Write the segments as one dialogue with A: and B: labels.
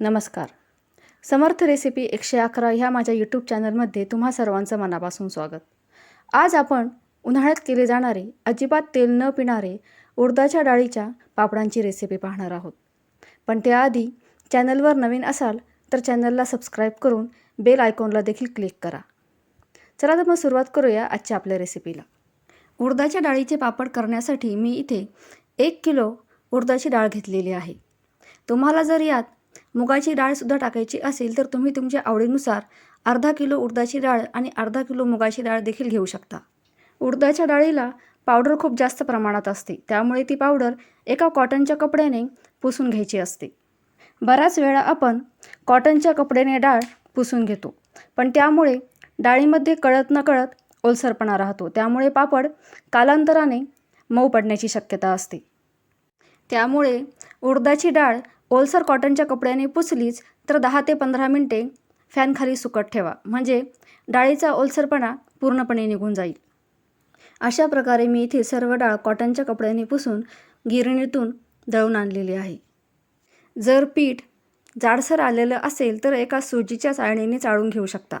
A: नमस्कार. समर्थ रेसिपी एकशे अकरा ह्या माझ्या यूट्यूब चॅनलमध्ये तुम्हा सर्वांचं मनापासून स्वागत. आज आपण उन्हाळ्यात केले जाणारे अजिबात तेल न पिणारे उडदाच्या डाळीच्या पापडांची रेसिपी पाहणार आहोत. पण त्याआधी चॅनलवर नवीन असाल तर चॅनलला सबस्क्राईब करून बेल आयकॉनला देखील क्लिक करा. चला तर मग सुरुवात करूया आजच्या आपल्या रेसिपीला उडदाच्या डाळीचे पापड करण्यासाठी मी इथे एक किलो उडदाची डाळ घेतलेली आहे. तुम्हाला जर यात मुगाची डाळसुद्धा टाकायची असेल तर तुम्ही तुमच्या आवडीनुसार अर्धा किलो उडदाची डाळ आणि अर्धा किलो मुगाची डाळ देखील घेऊ शकता. उडदाच्या डाळीला पावडर खूप जास्त प्रमाणात असते. त्यामुळे ती पावडर एका कॉटनच्या कपड्याने पुसून घ्यायची असते. बऱ्याच वेळा आपण कॉटनच्या कपड्याने डाळ पुसून घेतो. पण त्यामुळे डाळीमध्ये कळत न कळत ओलसरपणा राहतो. त्यामुळे पापड कालांतराने मऊ पडण्याची शक्यता असते. त्यामुळे उडदाची डाळ ओलसर कॉटनच्या कपड्याने पुसलीच तर दहा ते पंधरा मिनटे फॅनखाली सुकत ठेवा. म्हणजे डाळीचा ओलसरपणा पूर्णपणे निघून जाईल. अशा प्रकारे मी इथे सर्व डाळ कॉटनच्या कपड्याने पुसून गिरणीतून दळून आणलेली आहे. जर पीठ जाडसर आलेलं असेल तर एका सुजीच्या चाळणीने चाळून घेऊ शकता.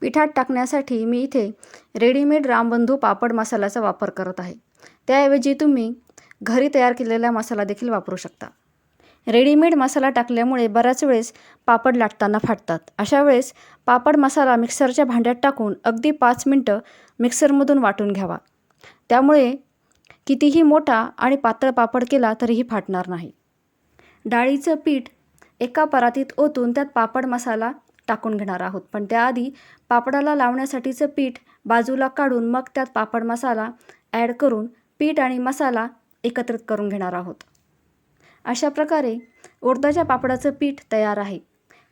A: पिठात टाकण्यासाठी मी इथे रेडीमेड रामबंधू पापड मसाल्याचा वापर करत आहे. त्याऐवजी तुम्ही घरी तयार केलेला मसाला देखील वापरू शकता. रेडीमेड मसाला टाकल्यामुळे बऱ्याच वेळेस पापड लाटताना फाटतात. अशा वेळेस पापड मसाला मिक्सरच्या भांड्यात टाकून अगदी पाच मिनटं मिक्सरमधून वाटून घ्यावा. त्यामुळे कितीही मोठा आणि पातळ पापड केला तरीही फाटणार नाही. डाळीचं पीठ एका परातीत ओतून त्यात पापड मसाला टाकून घेणार आहोत. पण त्याआधी पापडाला लावण्यासाठीचं पीठ बाजूला काढून मग त्यात पापड मसाला ॲड करून पीठ आणि मसाला एकत्रित करून घेणार आहोत. अशा प्रकारे उडदाच्या पापडाचं पीठ तयार आहे.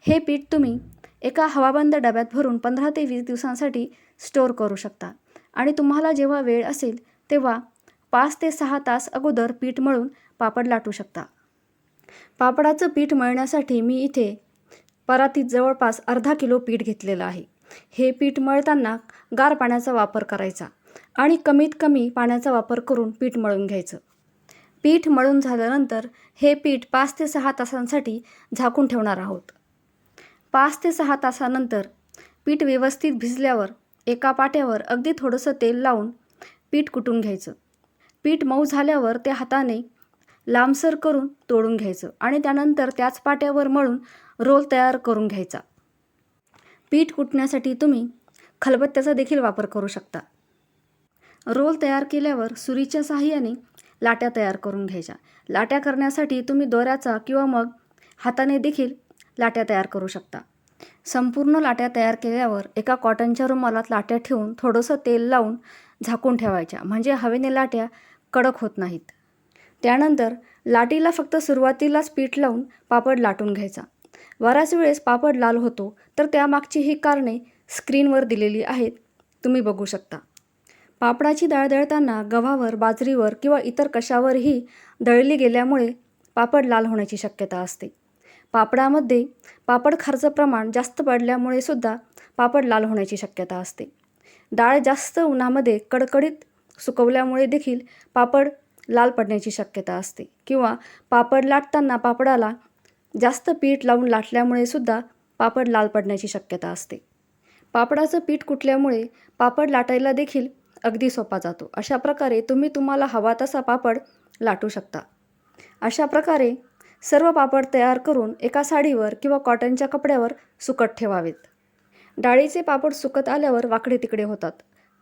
A: हे पीठ तुम्ही एका हवाबंद डब्यात भरून पंधरा ते वीस दिवसांसाठी स्टोअर करू शकता. आणि तुम्हाला जेव्हा वेळ असेल तेव्हा पाच ते सहा तास अगोदर पीठ मळून पापड लाटू शकता. पापडाचं पीठ मळण्यासाठी मी इथे परातीत जवळपास अर्धा किलो पीठ घेतलेलं आहे. हे पीठ मळताना गार पाण्याचा वापर करायचा आणि कमीत कमी पाण्याचा वापर करून पीठ मळून घ्यायचं. पीठ मळून झाल्यानंतर हे पीठ पाच ते सहा तासांसाठी झाकून ठेवणार आहोत. पाच ते सहा तासानंतर पीठ व्यवस्थित भिजल्यावर एका पाट्यावर अगदी थोडंसं तेल लावून पीठ कुटून घ्यायचं. पीठ मऊ झाल्यावर ते हाताने लांबसर करून तोडून घ्यायचं आणि त्यानंतर त्याच पाट्यावर मळून रोल तयार करून घ्यायचा. पीठ कुटण्यासाठी तुम्ही खलबत्त्याचा देखील वापर करू शकता. रोल तयार केल्यावर सुरीच्या साहाय्याने लाट्या तयार करून घ्यायच्या. लाट्या करण्यासाठी तुम्ही दोऱ्याचा किंवा मग हाताने देखील लाट्या तयार करू शकता. संपूर्ण लाट्या तयार केल्यावर एका कॉटनच्या रुमालात लाट्या ठेवून थोडंसं तेल लावून झाकून ठेवायच्या. म्हणजे हवेने लाट्या कडक होत नाहीत. त्यानंतर लाटीला फक्त सुरुवातीलाच पीठ लावून पापड लाटून घ्यायचा. बऱ्याच वेळेस पापड लाल होतो तर त्यामागची ही कारणे स्क्रीनवर दिलेली आहेत. तुम्ही बघू शकता. पापडाची डाळ दळताना गव्हावर बाजरीवर किंवा इतर कशावरही दळली गेल्यामुळे पापड लाल होण्याची शक्यता असते. पापडामध्ये पापड खारचं प्रमाण जास्त पडल्यामुळे सुद्धा पापड लाल होण्याची शक्यता असते. डाळ जास्त उन्हामध्ये कडकडीत सुकवल्यामुळे देखील पापड लाल पडण्याची शक्यता असते किंवा पापड लाटताना पापडाला जास्त पीठ लावून लाटल्यामुळे सुद्धा पापड लाल पडण्याची शक्यता असते. पापडाचं पीठ कुटल्यामुळे पापड लाटायला देखील अगदी सोपा जातो. अशा प्रकारे तुम्ही तुम्हाला हवा तसा पापड लाटू शकता. अशा प्रकारे सर्व पापड तयार करून एका साडीवर किंवा कॉटनच्या कपड्यावर सुकत ठेवावेत. डाळीचे पापड सुकत आल्यावर वाकडे तिकडे होतात.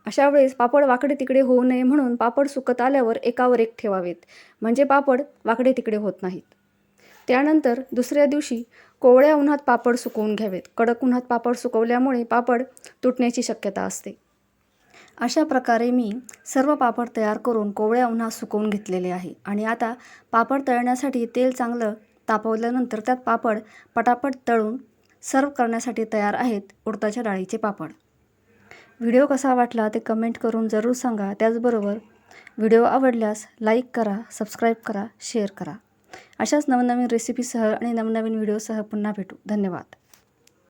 A: अशा वेळेस पापड वाकडे तिकडे होऊ नये म्हणून पापड सुकत आल्यावर एकावर एक ठेवावेत. म्हणजे पापड वाकडे तिकडे होत नाहीत. त्यानंतर दुसऱ्या दिवशी कोवळ्या उन्हात पापड सुकवून घ्यावेत. कडक उन्हात पापड सुकवल्यामुळे पापड तुटण्याची शक्यता असते. अशा प्रकारे मी सर्व पापड तयार करून कोवळ्या उन्हात सुकवून घेतलेले आहे. आणि आता पापड तळण्यासाठी तेल चांगलं तापवल्यानंतर त्यात पापड पटापट तळून सर्व करण्यासाठी तयार आहेत उडताच्या डाळीचे पापड. व्हिडिओ कसा वाटला ते कमेंट करून जरूर सांगा. त्याचबरोबर व्हिडिओ आवडल्यास लाईक करा सबस्क्राईब करा शेअर करा. अशाच नवनवीन रेसिपीसह आणि नवनवीन व्हिडिओसह पुन्हा भेटू. धन्यवाद.